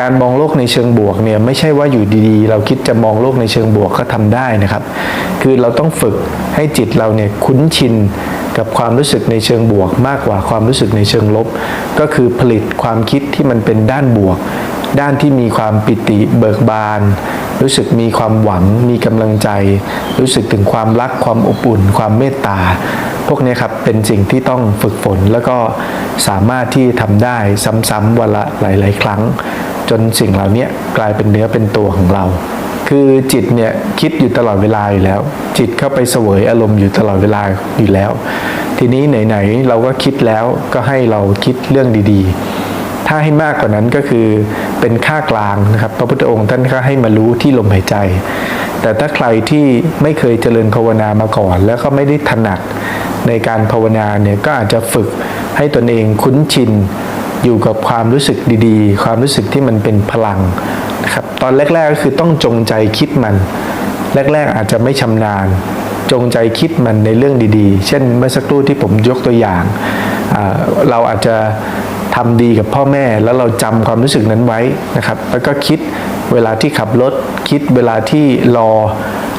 การมองโลกในเชิงบวกเนี่ยไม่ใช่ว่าอยู่ดีๆ เราคิดจะมองโลกในเชิงบวกก็ทำได้นะครับ คือเราต้องฝึกให้จิตเราเนี่ยคุ้นชินกับความรู้สึกในเชิงบวก มากกว่าความรู้สึกในเชิงลบ ก็คือผลิตความคิดที่มันเป็นด้านบวก ด้านที่มีความปิติเบิกบาน รู้สึกมีความหวัง มีกำลังใจ รู้สึกถึงความรักความอบอุ่น ความเมตตา พวกนี้ครับเป็นสิ่งที่ต้องฝึกฝนแล้วก็สามารถที่ทำได้ซ้ำๆวันละหลาย ๆ ครั้ง จนสิ่งเหล่านี้กลายเป็นเนื้อเป็นตัวของเรา คือจิตเนี่ยคิดอยู่ตลอดเวลาอยู่แล้ว จิตเข้าไปเสวยอารมณ์อยู่ตลอดเวลาอยู่แล้ว ทีนี้ไหนๆเราก็คิดแล้วก็ให้เราคิดเรื่องดีๆ ถ้าให้มากกว่านั้นก็คือเป็นค่ากลางนะครับพระพุทธองค์ท่านก็ให้มารู้ที่ลมหายใจ แต่ถ้าใครที่ไม่เคยเจริญภาวนามาก่อน แล้วก็ไม่ได้ถนัดในการภาวนาเนี่ยก็อาจจะฝึกให้ตนเองคุ้นชิน อยู่กับความรู้สึกดีๆ ความรู้สึกที่มันเป็นพลังนะครับตอนแรกๆก็คือต้องจงใจคิดมัน แรกๆอาจจะไม่ชำนาญ จงใจคิดมันในเรื่องดีๆ เช่นเมื่อสักครู่ที่ผมยกตัวอย่าง เราอาจจะทำดีกับพ่อแม่แล้วเราจำความรู้สึกนั้นไว้นะครับ แล้วก็คิด เวลาที่ขับรถคิดเวลาที่รอ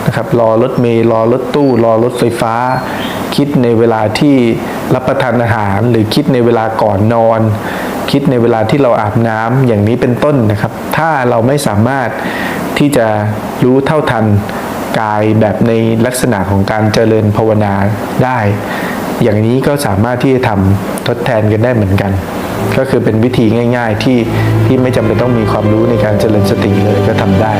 นะครับรอรถเมล์รอรถตู้ รอรถไฟฟ้า คิดในเวลาที่รับประทานอาหาร หรือคิดในเวลาก่อนนอน คิดในเวลาที่เราอาบน้ำอย่างนี้เป็นต้นนะครับ ถ้าเราไม่สามารถที่จะรู้เท่าทันกายแบบในลักษณะของการเจริญภาวนาได้ อย่างนี้ก็สามารถที่จะทำทดแทนกันได้เหมือนกัน ก็คือเป็นวิธีง่าย ๆ ที่ที่ไม่จำเป็นต้องมีความรู้ในการเจริญสติเลยก็ทำได้